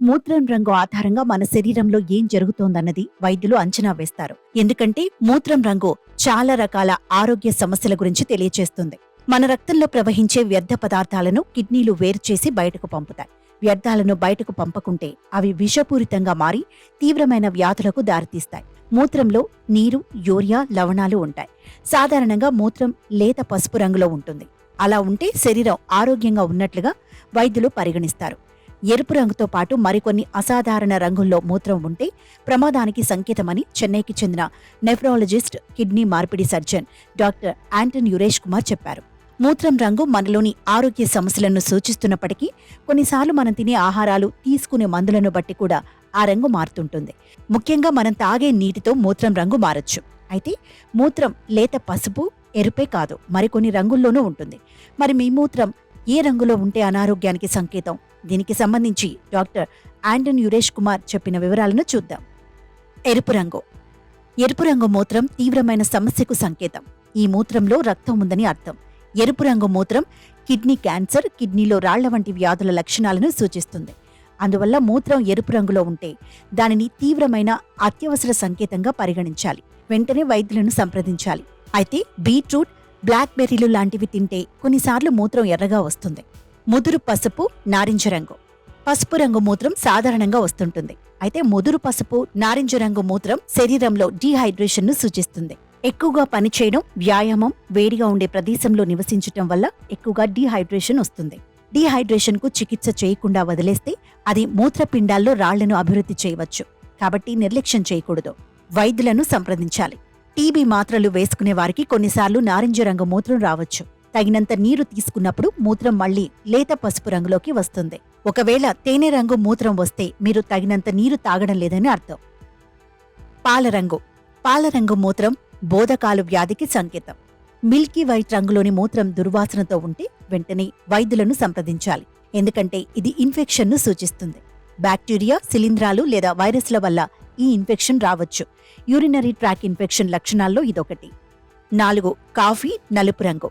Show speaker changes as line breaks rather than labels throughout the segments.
మూత్రం రంగు ఆధారంగా మన శరీరంలో ఏం జరుగుతోందన్నది వైద్యులు అంచనా వేస్తారు. ఎందుకంటే మూత్రం రంగు చాలా రకాల ఆరోగ్య సమస్యల గురించి తెలియచేస్తుంది. మన రక్తంలో ప్రవహించే వ్యర్థ పదార్థాలను కిడ్నీలు వేరు చేసి బయటకు పంపుతాయి. వ్యర్థాలను బయటకు పంపకుంటే అవి విషపూరితంగా మారి తీవ్రమైన వ్యాధులకు దారితీస్తాయి. మూత్రంలో నీరు యూరియా లవణాలు ఉంటాయి. సాధారణంగా మూత్రం లేత పసుపు రంగులో ఉంటుంది. అలా ఉంటే శరీరం ఆరోగ్యంగా ఉన్నట్లుగా వైద్యులు పరిగణిస్తారు. ఎరుపు రంగుతో పాటు మరికొన్ని అసాధారణ రంగుల్లో మూత్రం ఉంటే ప్రమాదానికి సంకేతమని చెన్నైకి చెందిన నెఫ్రాలజిస్ట్ కిడ్నీ మార్పిడి సర్జన్ డాక్టర్ యాంటన్ యురేష్ కుమార్ చెప్పారు. మూత్రం రంగు మనలోని ఆరోగ్య సమస్యలను సూచిస్తున్నప్పటికీ కొన్నిసార్లు మనం తినే ఆహారాలు తీసుకునే మందులను బట్టి కూడా ఆ రంగు మారుతుంటుంది. ముఖ్యంగా మనం తాగే నీటితో మూత్రం రంగు మారచ్చు. అయితే మూత్రం లేత పసుపు ఎరుపే కాదు మరికొన్ని రంగుల్లోనూ ఉంటుంది. మరి మీ మూత్రం ఏ రంగులో ఉంటే అనారోగ్యానికి సంకేతం? దీనికి సంబంధించి డాక్టర్ ఆంటన్ యురేష్ కుమార్ చెప్పిన వివరాలను చూద్దాం. ఎరుపు రంగు. ఎరుపు రంగు మూత్రం తీవ్రమైన సమస్యకు సంకేతం. ఈ మూత్రంలో రక్తం ఉందని అర్థం. ఎరుపు రంగు మూత్రం కిడ్నీ క్యాన్సర్ కిడ్నీలో రాళ్ళ వంటి వ్యాధుల లక్షణాలను సూచిస్తుంది. అందువల్ల మూత్రం ఎరుపు రంగులో ఉంటే దానిని తీవ్రమైన అత్యవసర సంకేతంగా పరిగణించాలి. వెంటనే వైద్యులను సంప్రదించాలి. అయితే బీట్రూట్ బ్లాక్ బెర్రీలు లాంటివి తింటే కొన్నిసార్లు మూత్రం ఎర్రగా వస్తుంది. ముదురు పసుపు నారింజ రంగు. పసుపు రంగు మూత్రం సాధారణంగా వస్తుంటుంది. అయితే ముదురు పసుపు నారింజ రంగు మూత్రం శరీరంలో డీహైడ్రేషన్ను సూచిస్తుంది. ఎక్కువగా పనిచేయడం వ్యాయామం వేడిగా ఉండే ప్రదేశంలో నివసించటం వల్ల ఎక్కువగా డీహైడ్రేషన్ వస్తుంది. డీహైడ్రేషన్కు చికిత్స చేయకుండా వదిలేస్తే అది మూత్రపిండాల్లో రాళ్ళను అభివృద్ధి చేయవచ్చు. కాబట్టి నిర్లక్ష్యం చేయకూడదు. వైద్యులను సంప్రదించాలి. టీబీ మాత్రలు వేసుకునే వారికి కొన్నిసార్లు నారింజ రంగు మూత్రం రావచ్చు. తగినంత నీరు తీసుకున్నప్పుడు మూత్రం మళ్ళీ లేత పసుపు రంగులోకి వస్తుంది. ఒకవేళ తేనె రంగు మూత్రం వస్తే మీరు తగినంత నీరు తాగడం లేదని అర్థం. పాలరంగు పాలరంగు మూత్రం బోధకాలు వ్యాధికి సంకేతం. మిల్కీ వైట్ రంగులోని మూత్రం దుర్వాసనతో ఉంటే వెంటనే వైద్యులను సంప్రదించాలి. ఎందుకంటే ఇది ఇన్ఫెక్షన్ను సూచిస్తుంది. బ్యాక్టీరియా శిలీంధ్రాలు లేదా వైరస్ల వల్ల ఈ ఇన్ఫెక్షన్ రావచ్చు. యూరినరీ ట్రాక్ ఇన్ఫెక్షన్ లక్షణాల్లో ఇదొకటి. నాలుగు కాఫీ నలుపు రంగు.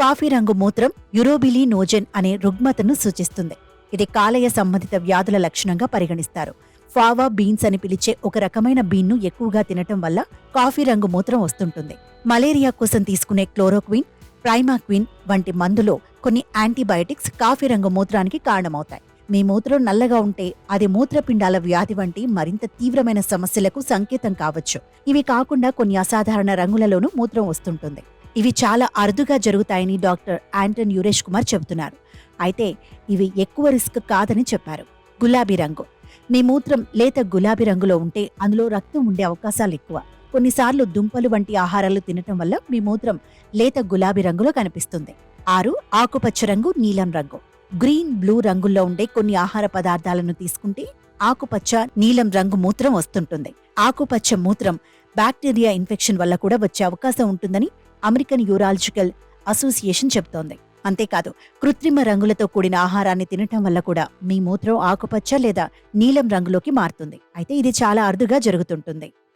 కాఫీ రంగు మూత్రం యురోబిలీ నోజెన్ అనే రుగ్మతను సూచిస్తుంది. ఇది కాలేయ సంబంధిత వ్యాధుల లక్షణంగా పరిగణిస్తారు. ఫావా బీన్స్ అని పిలిచే ఒక రకమైన బీన్ను ఎక్కువగా తినటం వల్ల కాఫీ రంగు మూత్రం వస్తుంటుంది. మలేరియా కోసం తీసుకునే క్లోరోక్విన్ ప్రైమాక్విన్ వంటి మందులో కొన్ని యాంటీబయాటిక్స్ కాఫీ రంగు మూత్రానికి కారణమవుతాయి. మీ మూత్రం నల్లగా ఉంటే అది మూత్రపిండాల వ్యాధి వంటి మరింత తీవ్రమైన సమస్యలకు సంకేతం కావచ్చు. ఇవి కాకుండా కొన్ని అసాధారణ రంగులలోనూ మూత్రం వస్తుంటుంది. ఇవి చాలా అరుదుగా జరుగుతాయని డాక్టర్ ఆంటన్ యురేష్ కుమార్ చెబుతున్నారు. అయితే ఇవి ఎక్కువ రిస్క్ కాదని చెప్పారు. గులాబీ రంగు. మీ మూత్రం లేత గులాబీ రంగులో ఉంటే అందులో రక్తం ఉండే అవకాశాలు ఎక్కువ. కొన్నిసార్లు దుంపలు వంటి ఆహారాలు తినటం వల్ల మీ మూత్రం లేత గులాబీ రంగులో కనిపిస్తుంది. ఆరు ఆకుపచ్చ రంగు నీలం రంగు. గ్రీన్ బ్లూ రంగుల్లో ఉండే కొన్ని ఆహార పదార్థాలను తీసుకుంటే ఆకుపచ్చ నీలం రంగు మూత్రం వస్తుంటుంది. ఆకుపచ్చ మూత్రం బ్యాక్టీరియా ఇన్ఫెక్షన్ వల్ల కూడా వచ్చే అవకాశం ఉంటుందని అమెరికన్ యూరాలజికల్ అసోసియేషన్ చెబుతోంది. అంతేకాదు కృత్రిమ రంగులతో కూడిన ఆహారాన్ని తినటం వల్ల కూడా మీ మూత్రం ఆకుపచ్చ లేదా నీలం రంగులోకి మారుతుంది. అయితే ఇది చాలా అరుదుగా జరుగుతుంటుంది.